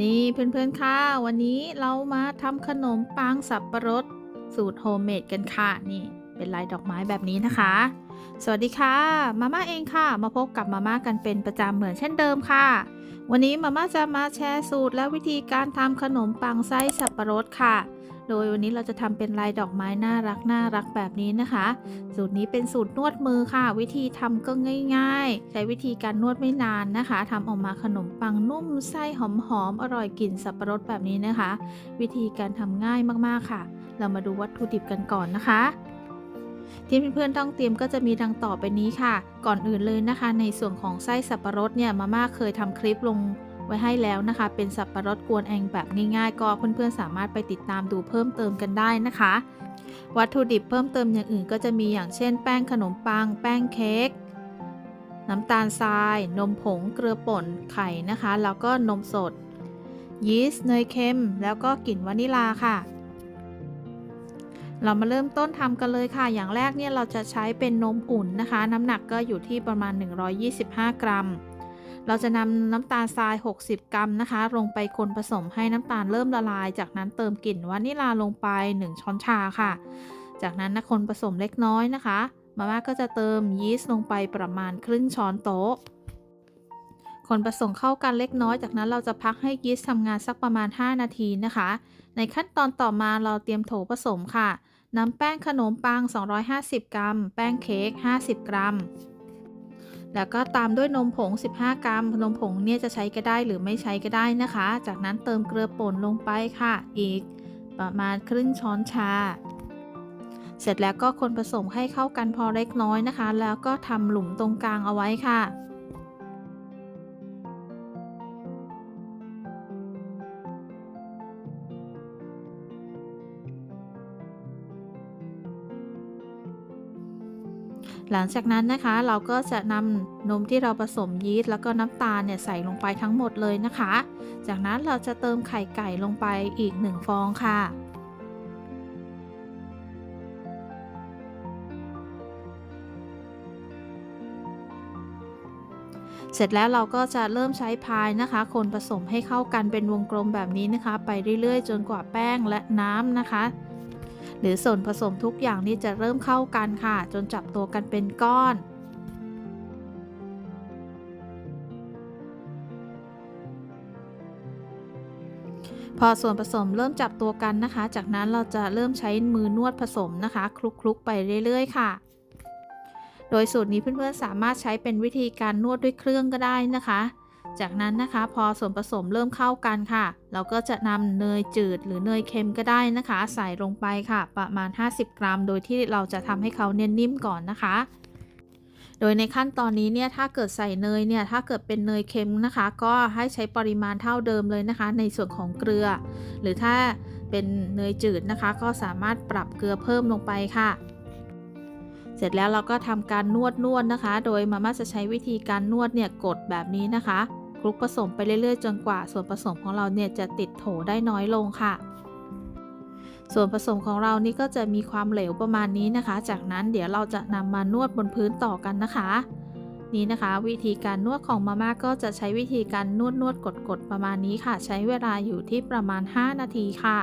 นี่เพื่อนๆค่ะวันนี้เรามาทำขนมปังสับปะรด สูตรโฮมเมดกันค่ะ นี่เป็นลายดอกไม้แบบนี้นะคะ สวัสดีค่ะมาม่าเองค่ะ มาพบกับมาม่ากันเป็นประจำเหมือนเช่นเดิมค่ะ วันนี้มาม่าจะมาแชร์สูตรและวิธีการทำขนมปังไส้สับปะรดค่ะ โดยวันนี้เราจะทำเป็นลายดอกไม้น่ารักน่ารักแบบนี้นะคะ สูตรนี้เป็นสูตรนวดมือค่ะ วิธีทำก็ง่าย ๆ ใช้วิธีการนวดไม่นานนะคะทำออกมาขนมปังนุ่มไส้หอมๆอร่อยกลิ่นสับปะรดแบบนี้นะคะ วิธีการทำง่ายมากๆค่ะ เรามาดูวัตถุดิบกันก่อนนะคะที่เพื่อนๆต้องเตรียมก็จะมีดังต่อไปนี้ค่ะ ก่อนอื่นเลยนะคะ ในส่วนของไส้สับปะรดเนี่ยมาม่าเคยทำคลิปลง ว้ให้แล้วนะคะ เป็นสับปะรดกวนเองแบบง่ายๆ ก็เพื่อนๆสามารถไปติดตามดูเพิ่มเติมกันได้นะคะ วัตถุดิบเพิ่มเติมอย่างอื่นก็จะมีอย่างเช่น แป้งขนมปัง แป้งเค้กน้ำตาลทราย นมผง เกลือป่น ไข่นะคะ แล้วก็นมสด ยีสต์เนยเค็ม แล้วก็กลิ่นวานิลาค่ะ เรามาเริ่มต้นทำกันเลยค่ะ อย่างแรกเนี่ยเราจะใช้เป็นนมอุ่นนะคะ น้ำหนักก็อยู่ที่ประมาณ 125 กรัม เราจะนำน้ำตาลทราย 60 กรัมนะคะ ลงไปคนผสมให้น้ำตาลเริ่มละลาย จากนั้นเติมกลิ่นวานิลาลงไป 1 ช้อนชาค่ะ จากนั้นนะคนผสมเล็กน้อยนะคะ มาม่าก็จะเติมยีสต์ลงไปประมาณครึ่งช้อนโต๊ะ คนผสมเข้ากันเล็กน้อย จากนั้นเราจะพักให้ยีสต์ทำงานสักประมาณ 5 นาทีนะคะ ในขั้นตอนต่อมาเราเตรียมโถผสมค่ะนำแป้งขนมปัง 250 กรัม แป้งเค้ก 50 กรัม แล้วก็ตามด้วยนมผง 15 กรัม นมผงเนี่ยจะใช้ก็ได้หรือไม่ใช้ก็ได้นะคะ จากนั้นเติมเกลือป่นลงไปค่ะ อีกประมาณครึ่งช้อนชา เสร็จแล้วก็คนผสมให้เข้ากันพอเล็กน้อยนะคะ แล้วก็ทำหลุมตรงกลางเอาไว้ค่ะ หลังจากนั้นนะคะเราก็จะนำนมที่เราผสมยีสต์แล้วก็น้ำตาลเนี่ยใส่ลงไปทั้งหมดเลยนะคะ จากนั้นเราจะเติมไข่ไก่ลงไปอีก 1 ฟองค่ะเสร็จแล้วเราก็จะเริ่มใช้พายนะคะ คนผสมให้เข้ากันเป็นวงกลมแบบนี้นะคะ ไปเรื่อยๆ จนกว่าแป้งและน้ำนะคะ หรือส่วนผสมทุกอย่างนี่จะเริ่มเข้ากันค่ะ จนจับตัวกันเป็นก้อน พอส่วนผสมเริ่มจับตัวกันนะคะ จากนั้นเราจะเริ่มใช้มือนวดผสมนะคะ คลุกๆไปเรื่อยๆค่ะโดยสูตรนี้เพื่อนๆสามารถใช้เป็นวิธีการนวดด้วยเครื่องก็ได้นะคะ จากนั้นนะคะพอส่วนผสมเริ่มเข้ากันค่ะ เราก็จะนำเนยจืดหรือเนยเค็มก็ได้นะคะ ใส่ลงไปค่ะ ประมาณ 50 กรัม โดยที่เราจะทำให้เขาเนียนนิ่มก่อนนะคะ โดยในขั้นตอนนี้เนี่ยถ้าเกิดใส่เนยเนี่ยถ้าเกิดเป็นเนยเค็มนะคะ ก็ให้ใช้ปริมาณเท่าเดิมเลยนะคะ ในส่วนของเกลือ หรือถ้าเป็นเนยจืดนะคะ ก็สามารถปรับเกลือเพิ่มลงไปค่ะเสร็จแล้วเราก็ทำการนวดนวดนะคะ โดยมาม่าจะใช้วิธีการนวดเนี่ยกดแบบนี้นะคะ คลุกผสมไปเรื่อยๆ จนกว่าส่วนผสมของเราเนี่ยจะติดโถได้น้อยลงค่ะ ส่วนผสมของเรานี่ก็จะมีความเหลวประมาณนี้นะคะ จากนั้นเดี๋ยวเราจะนำมานวดบนพื้นต่อกันนะคะ นี่นะคะ วิธีการนวดของมาม่าก็จะใช้วิธีการนวดนวดกดกดประมาณนี้ค่ะ ใช้เวลาอยู่ที่ประมาณ 5 นาทีค่ะ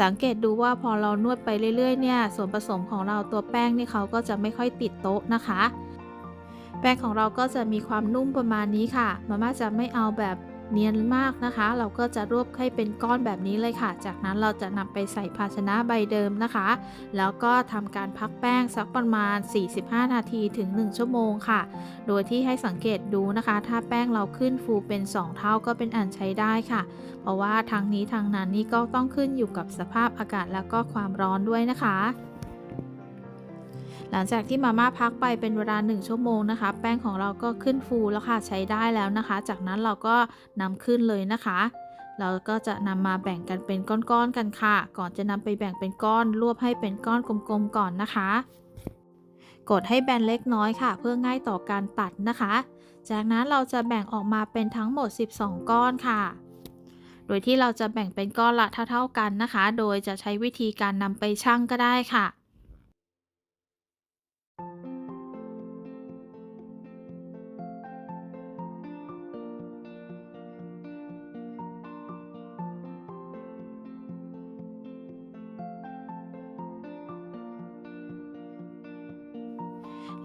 สังเกตดูว่าพอเรานวดไปเรื่อยๆเนี่ยส่วนผสมของเราตัวแป้งนี่เขาก็จะไม่ค่อยติดโต๊ะนะคะ แป้งของเราก็จะมีความนุ่มประมาณนี้ค่ะ มาม่าจะไม่เอาแบบเนียนมากนะคะ เราก็จะรวบให้เป็นก้อนแบบนี้เลยค่ะ จากนั้นเราจะนำไปใส่ภาชนะใบเดิมนะคะ แล้วก็ทำการพักแป้งสักประมาณ 45 นาทีถึง 1 ชั่วโมงค่ะ โดยที่ให้สังเกตดูนะคะ ถ้าแป้งเราขึ้นฟูเป็น 2 เท่าก็เป็นอันใช้ได้ค่ะ เพราะว่าทางนี้ทางนั้นนี่ก็ต้องขึ้นอยู่กับสภาพอากาศแล้วก็ความร้อนด้วยนะคะ หลังจากที่มาม่าพักไปเป็นเวลา 1 ชั่วโมงนะคะ แป้งของเราก็ขึ้นฟูแล้วค่ะใช้ได้แล้วนะคะ จากนั้นเราก็นำขึ้นเลยนะคะ เราก็จะนำมาแบ่งกันเป็นก้อนๆกันค่ะ ก่อนจะนำไปแบ่งเป็นก้อน รวบให้เป็นก้อนกลมๆก่อนนะคะ กดให้แบนเล็กน้อยค่ะ เพื่อง่ายต่อการตัดนะคะ จากนั้นเราจะแบ่งออกมาเป็นทั้งหมด 12 ก้อนค่ะโดยที่เราจะแบ่งเป็นก้อนละเท่าๆกันนะคะ โดยจะใช้วิธีการนำไปชั่งก็ได้ค่ะ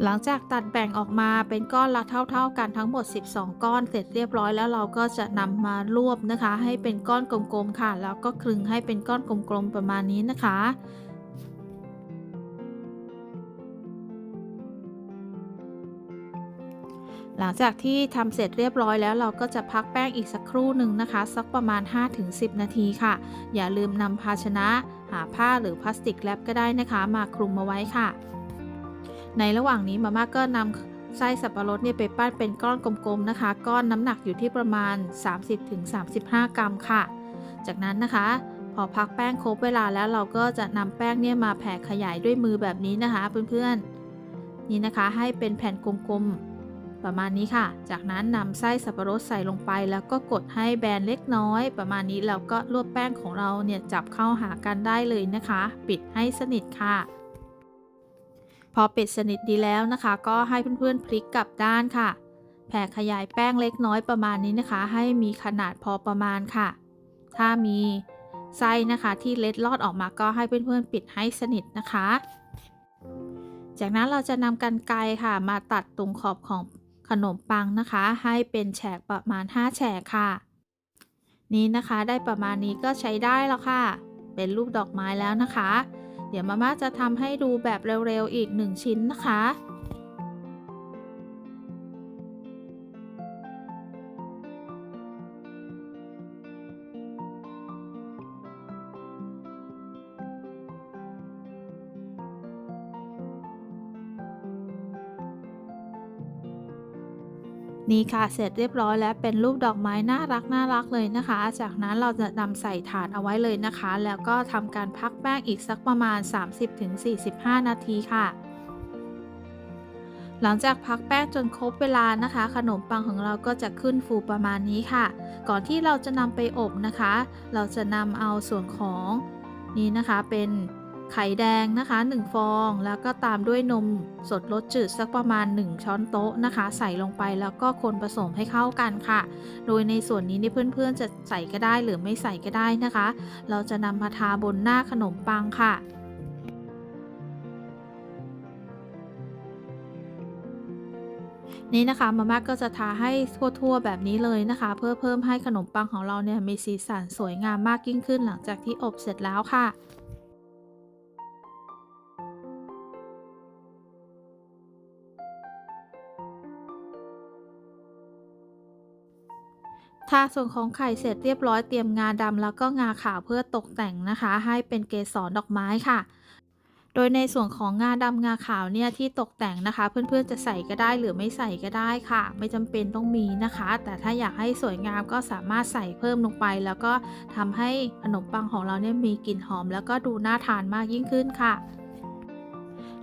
หลังจากตัดแบ่งออกมาเป็นก้อนละเท่า ๆ กันทั้งหมด 12 ก้อนเสร็จเรียบร้อยแล้วเราก็จะนำมารวบนะคะ ให้เป็นก้อนกลมๆค่ะ แล้วก็คลึงให้เป็นก้อนกลมๆประมาณนี้นะคะหลังจากที่ทำเสร็จเรียบร้อยแล้วเราก็จะพักแป้งอีกสักครู่หนึ่งนะคะ สักประมาณ 5-10 นาทีค่ะ อย่าลืมนำภาชนะ หาผ้าหรือพลาสติกแรปก็ได้นะคะ มาคลุมมาไว้ค่ะ ในระหว่างนี้มาม่าก็นำไส้สับปะรดเนี่ยไปปั้นเป็นก้อนกลมๆนะคะ ก้อนน้ำหนักอยู่ที่ประมาณ 30-35 กรัมค่ะ จากนั้นนะคะ พอพักแป้งครบเวลาแล้วเราก็จะนำแป้งเนี่ยมาแผ่ขยายด้วยมือแบบนี้นะคะเพื่อนๆ นี่นะคะให้เป็นแผ่นกลมๆประมาณนี้ค่ะ จากนั้นนำไส้สับปะรดใส่ลงไปแล้วก็กดให้แบนเล็กน้อย ประมาณนี้แล้วก็รวบแป้งของเราเนี่ยจับเข้าหากันได้เลยนะคะ ปิดให้สนิทค่ะ พอปิดสนิทดีแล้วนะคะ ก็ให้เพื่อนๆพลิกกลับด้านค่ะ แผ่ขยายแป้งเล็กน้อยประมาณนี้นะคะ ให้มีขนาดพอประมาณค่ะ ถ้ามีไส้นะคะที่เล็ดลอดออกมาก็ให้เพื่อนๆปิดให้สนิทนะคะ จากนั้นเราจะนำกันไกรค่ะ มาตัดตรงขอบของขนมปังนะคะ ให้เป็นแฉกประมาณ 5 แฉกค่ะ นี่นะคะได้ประมาณนี้ก็ใช้ได้แล้วค่ะ เป็นรูปดอกไม้แล้วนะคะ เดี๋ยวมาม่าจะทำให้ดูแบบเร็วๆอีก 1 ชิ้นนะคะ นี่ค่ะ เสร็จเรียบร้อยแล้วเป็นรูปดอกไม้น่ารักน่ารักเลยนะคะ จากนั้นเราจะนำใส่ถาดเอาไว้เลยนะคะ แล้วก็ทำการพักแป้งอีกสักประมาณ 30-45 นาทีค่ะหลังจากพักแป้งจนครบเวลานะคะ ขนมปังของเราก็จะขึ้นฟูประมาณนี้ค่ะ ก่อนที่เราจะนำไปอบนะคะ เราจะนำเอาส่วนของนี้นะคะเป็น ไข่แดงนะคะ 1 ฟอง แล้วก็ตามด้วยนมสดรสจืดสักประมาณ 1 ช้อนโต๊ะนะคะ ใส่ลงไปแล้วก็คนผสมให้เข้ากันค่ะ โดยในส่วนนี้นี่เพื่อนๆจะใส่ก็ได้หรือไม่ใส่ก็ได้นะคะ เราจะนำมาทาบนหน้าขนมปังค่ะนี่นะคะมาม่าก็จะทาให้ทั่วๆแบบนี้เลยนะคะ เพื่อเพิ่มให้ขนมปังของเราเนี่ยมีสีสันสวยงามมากยิ่งขึ้นหลังจากที่อบเสร็จแล้วค่ะ ทาส่วนของไข่เสร็จเรียบร้อยเตรียมงาดำแล้วก็งาขาวเพื่อตกแต่งนะคะ ให้เป็นเกสรดอกไม้ค่ะ โดยในส่วนของงาดำงาขาวเนี่ยที่ตกแต่งนะคะ เพื่อนๆจะใส่ก็ได้หรือไม่ใส่ก็ได้ค่ะ ไม่จำเป็นต้องมีนะคะ แต่ถ้าอยากให้สวยงามก็สามารถใส่เพิ่มลงไป แล้วก็ทำให้ขนมปังของเราเนี่ยมีกลิ่นหอม แล้วก็ดูน่าทานมากยิ่งขึ้นค่ะ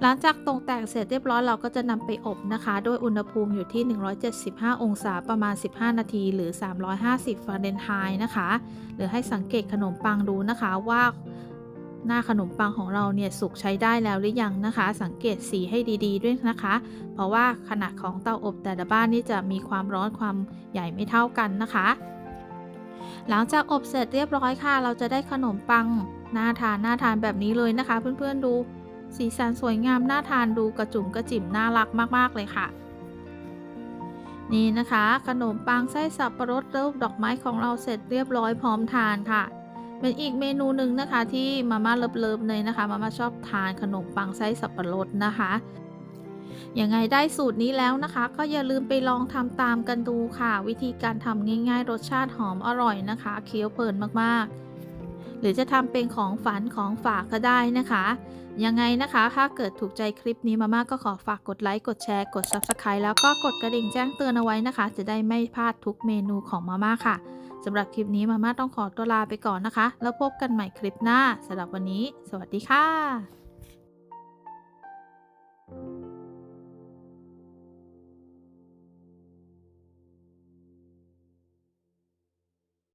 หลังจากตกแต่งเสร็จเรียบร้อยเราก็จะนำไปอบนะคะด้วยอุณหภูมิอยู่ที่ 175 องศาประมาณ 15 นาที หรือ 350 ฟาเรนไฮต์นะคะ หรือให้สังเกตขนมปังดูนะคะว่าหน้าขนมปังของเราเนี่ยสุกใช้ได้แล้วหรือยังนะคะ สังเกตสีให้ดีๆด้วยนะคะ เพราะว่าขนาดของเตาอบแต่ละบ้านนี่จะมีความร้อนความใหญ่ไม่เท่ากันนะคะ หลังจากอบเสร็จเรียบร้อยค่ะ เราจะได้ขนมปังน่าทานน่าทานแบบนี้เลยนะคะ เพื่อนๆดู สีสันสวยงามน่าทานดูกระจุ่มกระจิ๋มน่ารักมากๆเลยค่ะ นี่นะคะ ขนมปังไส้สับปะรดรูปดอกไม้ของเราเสร็จเรียบร้อยพร้อมทานค่ะ เป็นอีกเมนูหนึ่งนะคะที่มาม่าเลิฟๆเลยนะคะ มาม่าชอบทานขนมปังไส้สับปะรดนะคะยังไงได้สูตรนี้แล้วนะคะ ก็อย่าลืมไปลองทำตามกันดูค่ะ วิธีการทำง่ายๆ รสชาติหอมอร่อยนะคะ เคี้ยวเพลินมากๆ หรือจะทำเป็นของฝันของฝากก็ได้นะคะ ยังไงนะคะ ถ้าเกิดถูกใจคลิปนี้มาม่าก็ขอฝากกดไลค์ กดแชร์ กด Subscribe แล้วก็กดกระดิ่งแจ้งเตือนเอาไว้นะคะ จะได้ไม่พลาดทุกเมนูของมาม่าค่ะสำหรับคลิปนี้มาม่าต้องขอตัวลาไปก่อนนะคะ แล้วพบกันใหม่คลิปหน้าสำหรับวันนี้ สวัสดีค่ะ